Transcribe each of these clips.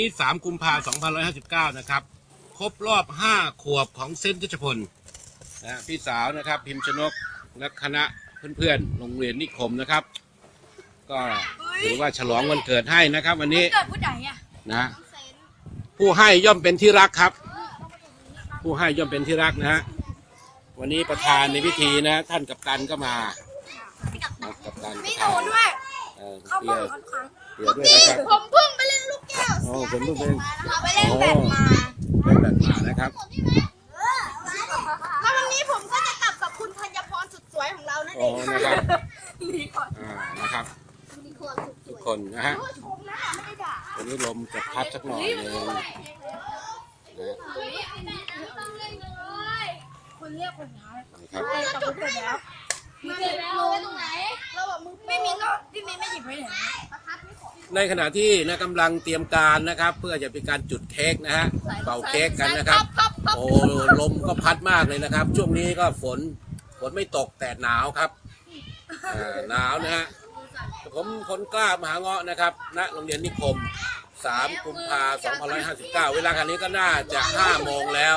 ที่3กุมภาพันธ์2559 นะครับ ครบรอบ 5 ขวบของเส้นทชพลนะพี่สาวนะครับ พิมพ์ชนกและคณะเพื่อนๆ โรงเรียนนิคมนะครับ ก็ถือว่าฉลองวันเกิดให้นะครับ วันนี้เกิดผู้ใหญ่อะนะผู้ให้ย่อมเป็นที่รักครับ ผู้ให้ย่อมเป็นที่รักนะฮะวันนี้ประธานในพิธีนะ ท่านกัปตันก็มานะกัปตันมีประหธานูนด้วยเออเข้าเปีมายค่อนข้าง เปียด้วยนะครับ ผมเพิ่งไปเล่นลูกแก้วโอ้ผมเพิ่งไปเอาไปเล่นแบดมาเป็นแบบมานะครับ แล้ววันนี้ผมก็จะกลับกับคุณธัญพรสุดสวยของเรานั่นโอ้เองนะครับนี่ก่อนอ่านะครับนี่ก่อนสุดสทุกวยคนนะฮะ ชมนะไม่ได้ด่าวันนี้ลมจะพัดสักหน่อยหนึงนะคุณเรียกคนท้ายนะครับไปกับคุณเสร็จแล้วมึงเสร็จแล้วไว้ตรงไหน เราบอกมึงไม่มีก็พี่มีไม่หยิบไว้ไหน ในขณะที่นะกำลังเตรียมการนะครับ เพื่อจะเป็นการจุดเค้กนะฮะเป่าเค้กกันนะครับ โอ้ลมก็พัดมากเลยนะครับ ช่วงนี้ก็ฝนฝนไม่ตกแต่หนาวครับอ่าหนาวนะฮะผมคนกล้ามหาเงาะนะครับณโรงเรียนนิคม 3 กุมภาพันธ์2559 เวลาคันนี้ก็น่าจะ5โมงแล้ว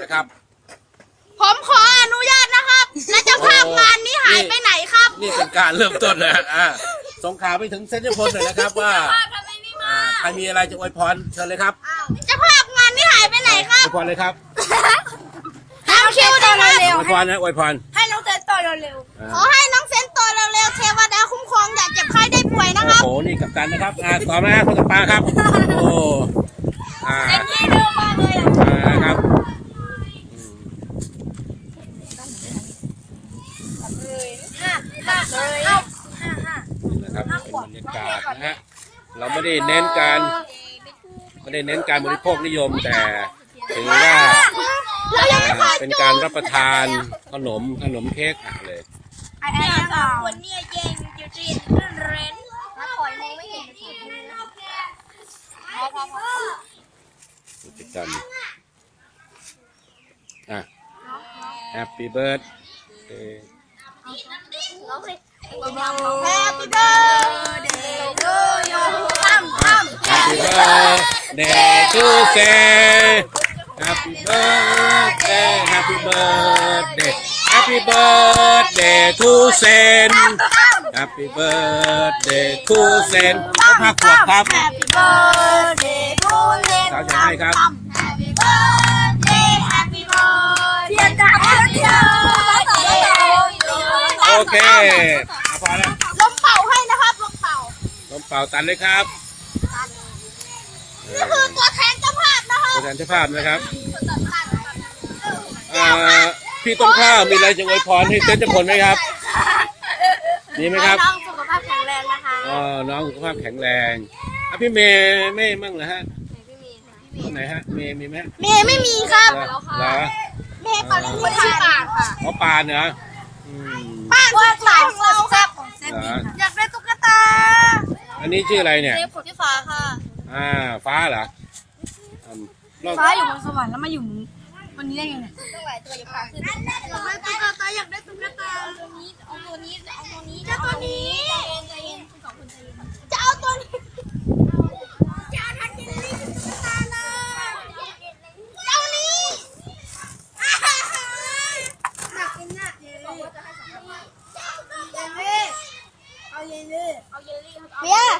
นะครับ ผมขออนุญาตนะครับและเจะภาพงานนี้หายไปไหนครับ นี่เป็นการเริ่มต้นนะฮะอ่า ส่งข่าวไปถึงเส้นพลหน่อยนะครับว่าทำไมไม่อ่าใครมีอะไรจะอวยพรเชิญเลยครับเจะภาพงานนี้หายไปไหนคอรับวยพรเลยครับทำคิวดีครับอวยพรนะอวยพรให้น้องเซนโตเร็วอ่าๆขอให้น้องเซนโตเร็วๆเทวดาคุ้มครองอย่าเจ็บไข้ได้ป่วยนะครับโอ้โหนี่กับตันนะครับอ่าต่อมาคนต่อมาครับ โอ้ อ่า เซนยี่เร็วมาเลยอะ อ่าครับอืม ห้าห้าเลยห้าห้า นี่นะครับเป็นบรรยากาศนะฮะ เรา ไม่ได้เน้นการไม่ได้เน้นการบริโภคนิยมแต่ถือว่าเป็นการรับประทานขนมขนมเค้กอะเลยไอ้แอนสองคนเนี่ยเย็นอยู่จีนเรื่องเรนถ้าคอยมองไม่เห็นจะถูกพอพอพอกิจกรรมอะ Happy birthday ร้องเลย Happy birthday to you ตั้มตั้ม Happy birthday to say Happy birthday Happy birthday Happy birthday to Sen Happy birthday to Sen ครบห้าขวบครับ Happy birthday to you สาวจะให้ครับ Happy โอเคเอาพอแล้วลมเป่าให้นะครับลมเป่าลมเป่าตันเลยครับเออคือตัวแทนเจ้าภาพนะครับตัวแทนเจ้าภาพนะครับอ่าพี่ต้นข้าวมีอะไรจะอวยพรให้เต้นจะผลไหมครับมีไหมครับน้องสุขภาพแข็งแรงนะคะอ๋อน้องสุขภาพแข็งแรงอะพี่เมย์ไม่มั่งเหรอฮะคนไหนฮะเมย์มีไหมเมย์ไม่มีครับเหรอเหรอเมย์เขาเล่นคนชื่อปานค่ะอ๋อปานเหรออืมปาน ว่าสาวของเราครับของเซเหรออยากได้ตุ๊กตาอันนี้ชื่ออะไรเนี่ย เซฟของพี่ฟ้าค่ะอ่า ฟ้าเหรออืมลองฟ้าอยู่บนสวรรค์แล้วมาอยู่วันนี้ได้ไงเนี่ยต้องหลายตัวอย่าพาขึ้นอยากได้ตุ๊กตาอยากได้ตุ๊กตาเอาตัวนี้เอาตัวนี้เอาตัวนี้จะตัวนี้ใจเย็นใจเย็นสองคนใจเย็นจะเอาตัวนี้จะเอาทันจินลี่เป็นตุ๊กตาเลยเจ้านี้หนักเป็นหนักเยลลี่เอาเยลลี่เอาเยลลี่เบียร์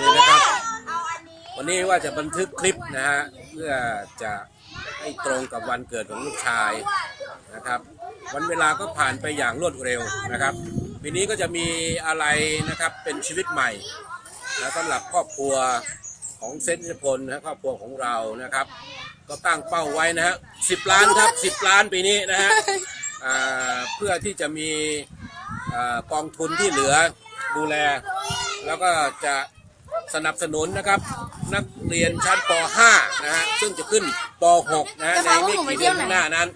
นี่นะครับ เอาอันนี้ ว่าจะบันทึกคลิปนะฮะเพื่อจะให้ตรงกับวันเกิดของลูกชายนะครับ วันเวลาก็ผ่านไปอย่างรวดเร็วนะครับปีนี้ก็จะมีอะไรนะครับเป็นชีวิตใหม่นะสำหรับครอบครัวของเซนต์พลนะครอบครัวของเรานะครับ ก็ตั้งเป้าไว้นะฮะสิบล้านครับสิบล้านปีนี้นะฮะเพื่อที่จะมีกองทุนที่เหลือดูแล แล้วก็จะสนับสนุนนะครับ นักเรียนชั้นป .5 นะฮะซึ่งจะขึ้นป .6 นะฮะในไม่กี่เดือนข้างหน้านั้น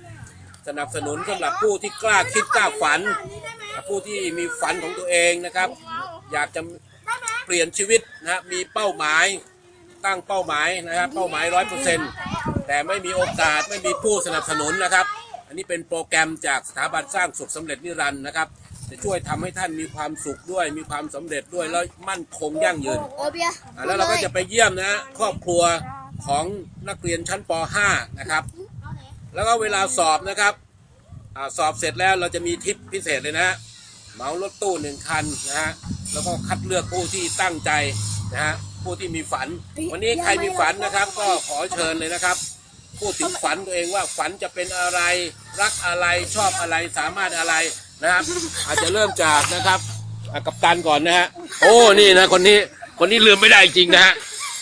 สนับสนุนสำหรับผู้ที่กล้าคิดกล้าฝัน ผู้ที่มีฝันของตัวเองนะครับ อยากจะเปลี่ยนชีวิตนะฮะมีเป้าหมายตั้งเป้าหมายนะครับ เป้าหมายร้อยเปอร์เซ็นต์แต่ไม่มีโอกาสไม่มีผู้สนับสนุนนะครับ อันนี้เป็นโปรแกรมจากสถาบันสร้างสุขสำเร็จนิรันดร์นะครับ จะช่วยทำให้ท่านมีความสุขด้วย มีความสำเร็จด้วยแล้วมั่นคงยั่งยืนโอเบียอ่าแล้วเราก็จะไปเยี่ยมนะครอบครัวของนักเรียนชั้นป .5 นะครับ แล้วก็เวลาสอบนะครับอาสอบเสร็จแล้วเราจะมีทิปพิเศษเลยนะฮะเหมารถตู้หนึ่งคันนะฮะแล้วก็คัดเลือกผู้ที่ตั้งใจนะฮะผู้ที่มีฝัน วันนี้ใครมีฝันนะครับ ก็ขอเชิญเลยนะครับ พูดถึงฝันตัวเองว่าฝันจะเป็นอะไร รักอะไรชอบอะไรสามารถอะไร นะครับ อาจจะเริ่มจากนะครับอะกัปตันก่อนนะฮะโอ้นี่นะคนนี้คนนี้ลืมไม่ได้จริงนะฮะ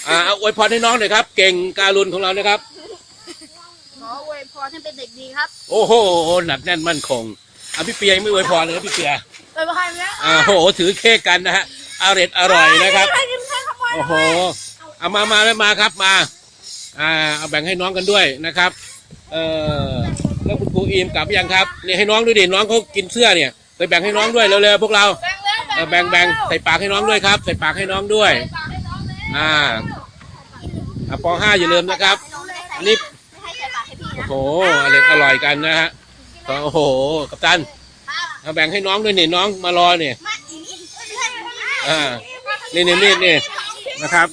อ่าเอาอวยพรให้น้องหน่อยครับ เก่งการุณของเรานะครับ ขออวยพรให้เป็นเด็กดีครับโอ้โหหนักแน่นมั่นคงอะพี่เปียยังไม่อวยพรเลยครับพี่เปียไปบ้านแล้วอ่าโอ้โหถือเค้กกันนะฮะอร่อยอร่อยนะครับใครกินใครขโมยโอ้โห เอามา มาแล้วมาครับ มา อ่า เอาแบ่งให้น้องกันด้วยนะครับ เออ แล้วคุณครูอีมกลับหรือยังครับนี่ให้น้องด้วยดิน้องเขากินเสื้อเนี่ยไปแบ่งให้น้องด้วยเร็วๆพวกเราแบ่งแล้วเออแบ่งแบ่งใส่ปากให้น้องด้วยครับ ใส่ปากให้น้องด้วยฝากให้น้องเลยอ่าอะป .5 อย่าลืมนะครับอันนี้ไม่ให้ใส่ปากให้พี่นะโอ้โหอร่อยอร่อยกันนะฮะโอ้โหกัปตันครับเอาแบ่งให้น้องด้วยนี่น้องมารอเนี่ยมาอีกไม่ใช่ไม่ใช่อ่านี่นี่นี่นี่นะครับ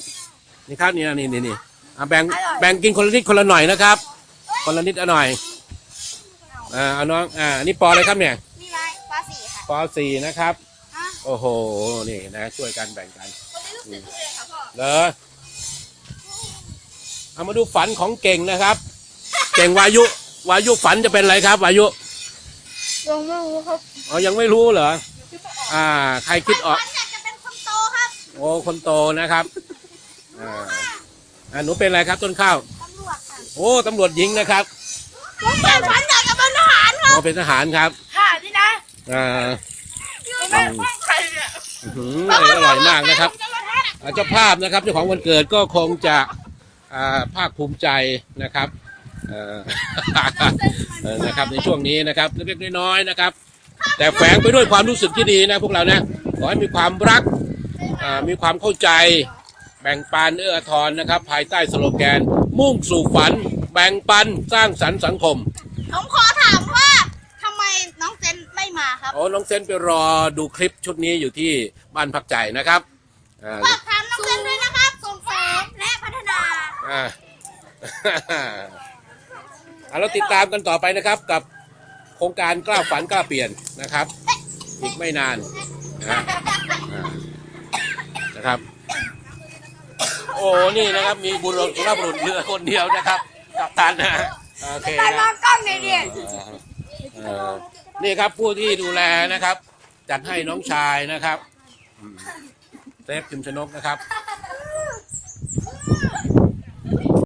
นี่ครับนี่นี่นี่นี่อะแบ่งแบ่งกินคนละนิดคนละหน่อยนะครับ คนละนิดละหน่อย อ่าเอาน้องอ่าอันนี่ปออะไรครับเนี่ยนี่ไรปลาสีค่ะปอสี่นะครับ ฮะโอ้โหนี่นะช่วยกันแบ่งกันคนนี้ลูกศิษย์เลยค่ะพ่อเหรอเอามาดูฝันของเก่งนะครับ เก่งวายุวายุฝันจะเป็นอะไรครับวายุยังไม่รู้ครับอ๋อยังไม่รู้เหรออ่า ใครคิดออก ฉันอยากจะเป็นคนโตครับโอ้คนโตนะครับอ่าอ่าหนูเป็นอะไรครับต้นข้าวตำรวจค่ะ โอ้ตำรวจหญิงนะครับ ผมเป็นฉันอยากจะเป็นทหารครับอ๋อเป็นทหารครับค่ะนี่นะอ่าไม่ใครเนี่ยอื้อหืออร่อยมากนะครับอ่าเจ้าภาพนะครับเจ้าของวันเกิดก็คงจะอ่าภาคภูมิใจนะครับเอ่อ เอ่อนะครับในช่วงนี้นะครับเล็กๆน้อยๆนะครับ แต่แฝงไปด้วยความรู้สึกที่ดีนะพวกเรานะขอให้มีความรักอ่ามีความเข้าใจแบ่งปันเอื้ออาทรนะครับ ภายใต้สโลแกนมุ่งสู่ฝัน แบ่งปันสร้างสรรค์สังคม ผมขอถามว่าทำไมน้องเซนไม่มาครับโอ้น้องเซนไปรอดูคลิปชุดนี้อยู่ที่บ้านพักใจนะครับอ่าฝากถามน้องเซนด้วยนะครับส่งเสริมและพัฒนา อ่า อะเราติดตามกันต่อไปนะครับกับโครงการกล้าฝันกล้าเปลี่ยนนะครับ อีกไม่นานนะฮะอ่านะครับ โอ้นี่นะครับ มีบุรุษสุภาพบุรุษเรือคนเดียวนะครับ กับตันนะฮะโอเคนะกล้องเนี่ยเอ่อนี่ครับผู้ที่ดูแลนะครับ จัดให้น้องชายนะครับอืมเซฟพิมชนกนะครับ